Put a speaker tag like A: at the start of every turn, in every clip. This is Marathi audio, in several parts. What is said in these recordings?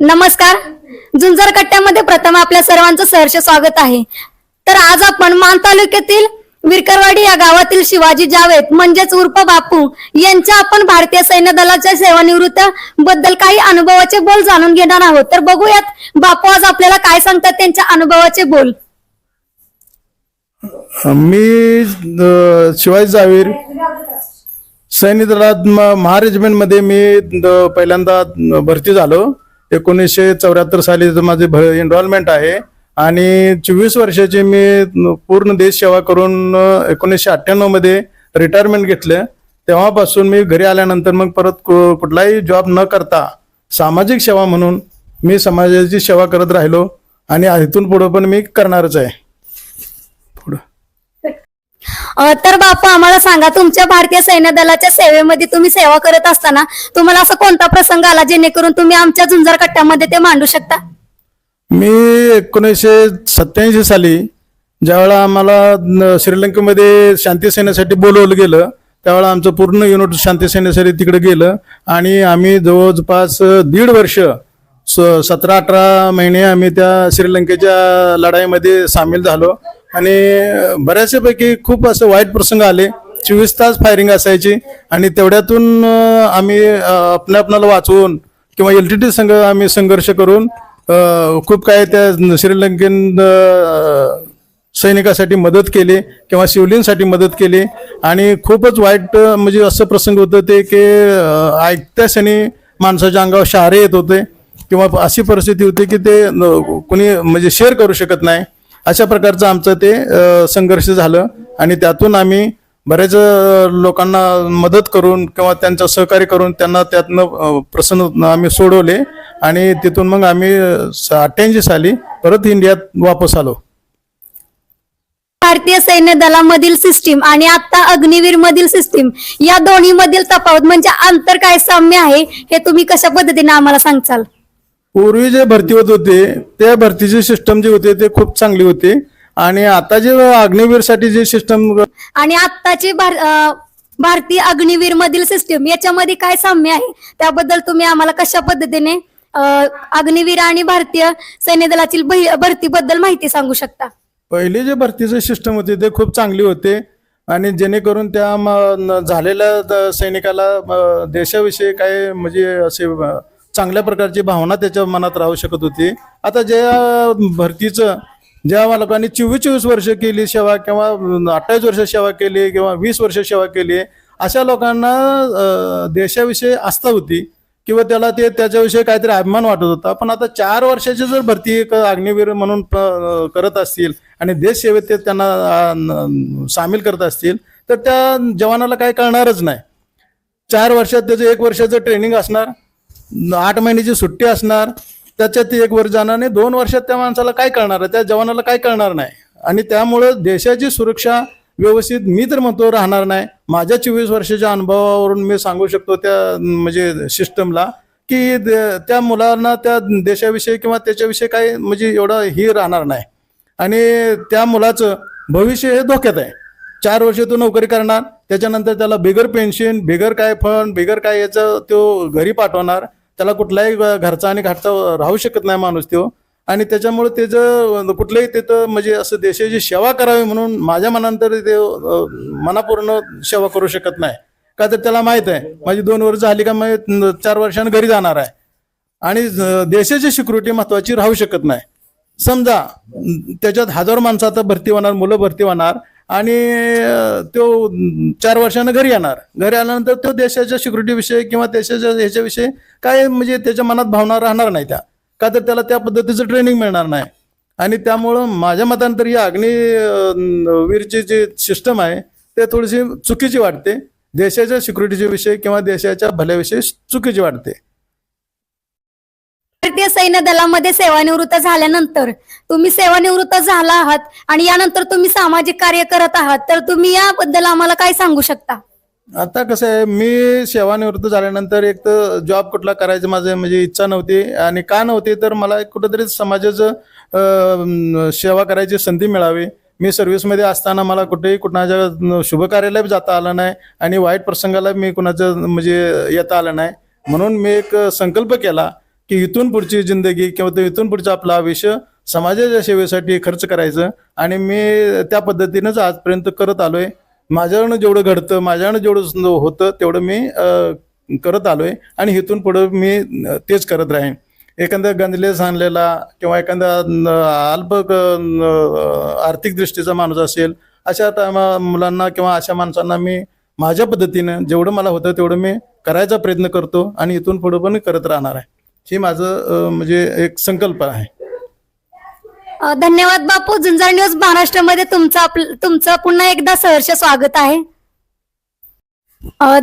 A: नमस्कार. जुंजर कट्ट्यामध्ये प्रथम आपल्या सर्वांचं सहर्ष स्वागत आहे. तर आज आपण मान तालुक्यातील विरकरवाडी या गावातील शिवाजी जावेद म्हणजेच उर्फ बापू यांच्या आपण भारतीय सैन्य दलाच्या सेवानिवृत्त बद्दल काही अनुभवाचे बोल जाणून घेणार आहोत. तर बघूयात बापू आज आपल्याला काय सांगतात त्यांच्या अनुभवाचे बोल.
B: मी शिवाजी जावीर सैन्य दलात म- महारेजिमेंटमध्ये मी द- पहिल्यांदा भरती झालो. एकोणीसशे चौऱ्याहत्तर साली माझे एनरोलमेंट आहे. आणि चोवीस वर्षाची मी पूर्ण देश सेवा करून एकोणीसशे अठ्ठ्याण्णवमध्ये रिटायरमेंट घेतलं. तेव्हापासून मी घरी आल्यानंतर मग परत कु- कुठलाही जॉब न करता सामाजिक सेवा म्हणून मी समाजाची सेवा करत राहिलो. आणि इथून पुढं पण मी करणारच आहे.
A: तर बापू आम्हाला सांगा तुमच्या भारतीय सैन्य दलाच्या सेवेमध्ये तुम्ही सेवा करत असताना तुम्हाला असा कोणता प्रसंग आला जेणेकरून तुम्ही आमच्या झुंजार कट्ट्यामध्ये ते मांडू शकता?
B: मी एकोणीसशे सत्याऐंशी साली ज्यावेळेला आम्हाला श्रीलंकेमध्ये शांती सैन्यासाठी बोलवलं गेलं त्यावेळेला आमचं पूर्ण युनिट शांती सैन्यासाठी तिकडे गेलं आणि आम्ही जवळपास दीड वर्ष स- सतरा अठरा महिने आम्ही त्या श्रीलंकेच्या लढाईमध्ये सामील झालो. आणि बऱ्याचपैकी खूप असं वाईट प्रसंग आले. चोवीस तास फायरिंग असायची आणि तेवढ्यातून आम्ही आपल्या आपणाला वाचवून किंवा एल टी टी संघ आम्ही संघर्ष करून खूप काय त्या श्रीलंकेन सैनिकासाठी मदत केली किंवा शिवलींसाठी मदत केली. आणि खूपच वाईट म्हणजे असं प्रसंग होतं ते की ऐकत्या क्षणी माणसाच्या अंगावर शहारे येत होते किंवा अशी परिस्थिती होती की ते कोणी म्हणजे शेअर करू शकत नाही. अशा प्रकारचं आमचं ते संघर्ष झालं आणि त्यातून आम्ही बरेच लोकांना मदत करून किंवा त्यांचं सहकार्य करून त्यांना त्यातनं प्रसन्न आम्ही सोडवले आणि तिथून मग आम्ही अठ्ठ्याऐंशी साली परत इंडियात वापस आलो.
A: भारतीय सैन्य दलामधील सिस्टीम आणि आता अग्निवीर मधील सिस्टीम या दोन्ही मधील तफावत म्हणजे अंतर काय साम्य आहे हे तुम्ही कशा पद्धतीने आम्हाला सांगचाल?
B: पूर्वी जे भरती होत होते त्या भरतीची सिस्टम जे होते ते खूप चांगली होती. आणि आता जे अग्निवीरसाठी जे सिस्टम
A: आणि आत्ताची भार- भारतीय अग्निवीर मधील सिस्टीम याच्यामध्ये काय साम्य आहे? त्याबद्दल तुम्ही आम्हाला कशा पद्धतीने अग्निवीर आणि भारतीय सैन्य दलातील भरती बद्दल माहिती सांगू शकता?
B: पहिले जे भरतीचे सिस्टम होते ते खूप चांगली होते. आणि जेणेकरून त्या झालेल्या सैनिकाला देशाविषयी काय म्हणजे असे चांगल्या प्रकारची भावना त्याच्या मनात राहू शकत होती. आता ज्या भरतीचं ज्या लोकांनी चोवीस चोवीस वर्ष केली सेवा किंवा अठ्ठावीस वर्ष सेवा केली किंवा वीस वर्ष सेवा केली अशा लोकांना देशाविषयी आस्था होती किंवा त्याला ते त्याच्याविषयी काहीतरी अभिमान वाटत होता. पण आता चार वर्षाची जर भरती एक अग्निवीर म्हणून प- करत असतील आणि देश सेवेत ते त्यांना सामील करत असतील तर त्या जवानाला काही कळणारच नाही. चार वर्षात त्याचं एक वर्षाचं ट्रेनिंग असणार. आठ महिन्याची सुट्टी असणार त्याच्यात एक वर्ष जाणार नाही दोन वर्षात त्या माणसाला काय कळणार आहे? त्या जवानाला काय कळणार नाही? आणि त्यामुळं देशाची सुरक्षा व्यवस्थित मी तर म्हणतो राहणार नाही. माझ्या चोवीस वर्षाच्या अनुभवावरून मी सांगू शकतो त्या म्हणजे सिस्टमला की त्या मुलांना त्या देशाविषयी किंवा त्याच्याविषयी काय म्हणजे एवढं ही राहणार नाही. आणि त्या मुलाचं भविष्य हे धोक्यात आहे. चार वर्ष तो नोकरी करणार त्याच्यानंतर त्याला बिगर पेन्शन बिगर काय फंड बिगर काय याचं तो घरी पाठवणार. त्याला कुठलाही घरचा आणि घरचा राहू शकत नाही माणूस तो. आणि त्याच्यामुळे त्याचं कुठलंही तिथं म्हणजे असं देशाची सेवा करावी म्हणून माझ्या मनानंतर ते मनापूर्ण सेवा करू शकत नाही. का तर त्याला माहीत आहे माझी दोन वर्ष झाली का मग चार वर्षानं घरी जाणार आहे. आणि देशाची सिक्युरिटी महत्वाची राहू शकत नाही. समजा त्याच्यात हजारो माणसं आता भरती होणार मुलं भरती होणार. आणि तो चार वर्षानं घरी येणार. घरी आल्यानंतर तो देशाच्या सिक्युरिटी विषयी किंवा देशाच्या ह्याच्याविषयी काय म्हणजे त्याच्या मनात भावना राहणार नाही त्या. का तर त्याला त्या पद्धतीचं ट्रेनिंग मिळणार नाही. आणि त्यामुळं माझ्या मतांतर ही अग्निवीरची जी सिस्टम आहे ते थोडीशी चुकीची वाटते. देशाच्या सिक्युरिटीच्या विषयी किंवा देशाच्या भल्याविषयी चुकीची वाटते.
A: भारतीय सैन्य दलामध्ये सेवानिवृत्त झाल्यानंतर तुम्ही सेवानिवृत्त झाला आहात आणि यानंतर तुम्ही सामाजिक कार्य करत आहात तर तुम्ही याबद्दल आम्हाला काय सांगू शकता?
B: आता कसं आहे मी सेवानिवृत्त झाल्यानंतर एक तर जॉब कुठला करायचं माझं म्हणजे इच्छा नव्हती आणि का नव्हती तर मला कुठंतरी समाजाचं अं, सेवा करायची संधी मिळावी. मी सर्व्हिसमध्ये असताना मला कुठेही कुणाच्या शुभकार्याला जाता आलं नाही आणि वाईट प्रसंगाला मी कुणाचं म्हणजे येता आलं नाही. म्हणून मी एक संकल्प केला की इथून पुढची जिंदगी किंवा इथून पुढचं आपलं आयुष्य समाजाच्या सेवेसाठी खर्च करायचं. आणि मी त्या पद्धतीनंच आजपर्यंत करत आलोय. माझ्याकडनं जेवढं घडतं माझ्याकडनं जेवढं होतं तेवढं मी करत आलोय. आणि इथून पुढं मी तेच करत राहीन. एखादा गंजलेस आणलेला किंवा एखादा अल्प आर्थिक दृष्टीचा माणूस असेल अशा टायमा मुलांना किंवा अशा माणसांना मी माझ्या पद्धतीनं जेवढं मला होतं तेवढं मी करायचा प्रयत्न करतो आणि इथून पुढं पण करत राहणार आहे. हे माझं म्हणजे एक संकल्प आहे.
A: धन्यवाद बापू. झुंजार न्यूज महाराष्ट्रामध्ये तुमचं आपलं तुमचं पुन्हा एकदा सहर्ष स्वागत आहे.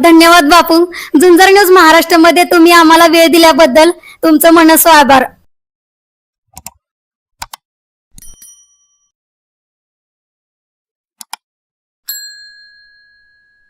A: धन्यवाद बापू. झुंजार न्यूज महाराष्ट्रामध्ये तुम्ही आम्हाला वेळ दिल्याबद्दल तुमचं मनस्व आभार.